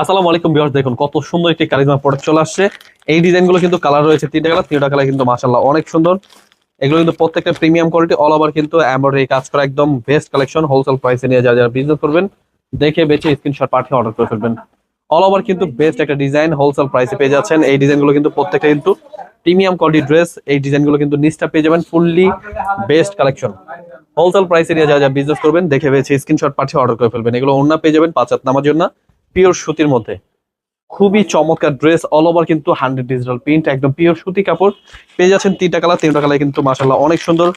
আসসালামু আলাইকুম ভিউয়ার্স, দেখুন কত সুন্দর একটি কারিজমা প্রোডাক্ট চলে আসছে। এই ডিজাইনগুলো কিন্তু কালার রয়েছে, তিনটা কালার তিনটা কালার কিন্তু মাশাআল্লাহ অনেক সুন্দর। এগুলো কিন্তু প্রত্যেকটা প্রিমিয়াম কোয়ালিটি অল ওভার কিন্তু এমব্রয়ডারি কাজ করা একদম বেস্ট কালেকশন হোলসেল প্রাইসে নিয়ে যারা যারা বিজনেস করবেন, দেখে বেছে স্ক্রিনশট পাঠিয়ে অর্ডার করে ফেলবেন। অল ওভার কিন্তু বেস্ট একটা ডিজাইন হোলসেল প্রাইসে পেয়ে যাচ্ছেন। এই ডিজাইনগুলো কিন্তু প্রত্যেকটা কিন্তু প্রিমিয়াম কোয়ালিটি ড্রেস এই ডিজাইনগুলো কিন্তু নিচটা পেয়ে যাবেন ফুললি বেস্ট কালেকশন হোলসেল প্রাইসে নিয়ে যারা যারা বিজনেস করবেন, দেখে বেছে স্ক্রিনশট পাঠিয়ে অর্ডার করে ফেলবেন। এগুলো অন্য পেয়ে যাবেন পাঁচ হাত নামার জন্য পিওর সুতির মধ্যে। খুবই চমৎকার ড্রেস অল ওভার কিন্তু হান্ড্রেড ডিজিটাল প্রিন্ট একদম পিওর সুতি কাপড়। পেয়ে যাচ্ছেন তিনটা কালার তিনটা কালার কিন্তু মাসাল্লাহ অনেক সুন্দর।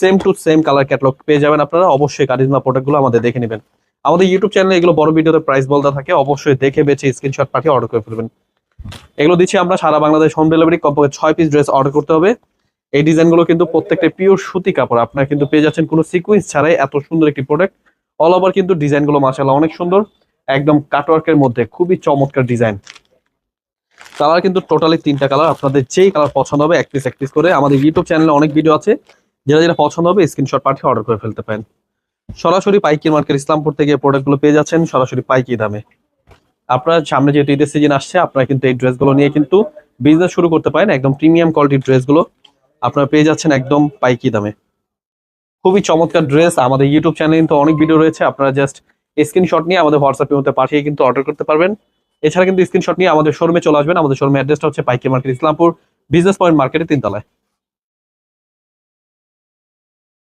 Same to same colour catalogue পেয়ে যাবেন আপনারা। অবশ্যই কারিজমা প্রোডাক্টগুলো আমাদের দেখে নেবেন। আমাদের ইউটিউব চ্যানেলে এগুলো বড় ভিডিওতে প্রাইস বলতে থাকে। অবশ্যই দেখে বেছে স্ক্রিনশট পাঠিয়ে অর্ডার করে ফেলবেন। এগুলো দিচ্ছি আমরা সারা বাংলাদেশ হোম ডেলিভারি কমপক্ষে ছয় পিস ড্রেস অর্ডার করতে হবে। এই ডিজাইনগুলো কিন্তু প্রত্যেকটা পিওর সুতি কাপড়। আপনারা কিন্তু পেয়ে যাচ্ছেন কোনো সিকুয়েন্স ছাড়াই এত সুন্দর একটি প্রোডাক্ট অল ওভার কিন্তু ডিজাইনগুলো মাসাল্লাহ অনেক সুন্দর। একদম কাটওয়ার্কের মধ্যে খুবই চমৎকার ডিজাইন কালার কিন্তু টোটালি তিনটা কালার আপনাদের যেই কালার পছন্দ হবে, এক পিস এক পিস করে। আমাদের ইউটিউব চ্যানেলে অনেক ভিডিও আছে। যেটা যেটা পছন্দ হবে স্ক্রিনশট পাঠিয়ে অর্ডার করে ফেলতে পারেন। সরাসরি পাইকি মার্কেট ইসলামপুর থেকে প্রোডাক্টগুলো পেয়ে যাচ্ছেন, সরাসরি পাইকি দামে। আপনার সামনে যেহেতু ঈদের সিজন আসছে, আপনারা কিন্তু এই ড্রেসগুলো নিয়ে কিন্তু বিজনেস শুরু করতে পারেন। একদম প্রিমিয়াম কোয়ালিটির ড্রেসগুলো আপনারা পেয়ে যাচ্ছেন একদম পাইকি দামে। খুবই চমৎকার ড্রেস আমাদের ইউটিউব চ্যানেলে কিন্তু অনেক ভিডিও রয়েছে। আপনারা জাস্ট স্ক্রিনশট নিয়ে আমাদের হোয়াটসঅ্যাপের মধ্যে পাঠিয়ে কিন্তু অর্ডার করতে পারবেন। এছাড়া কিন্তু স্ক্রিনশট নিয়ে আমাদের শোরুমে চলে আসবেন। আমাদের শোরুমের অ্যাড্রেসটা হচ্ছে পাইকি মার্কেট ইসলামপুর বিজনেস পয়েন্ট মার্কেটের তিনতলায়।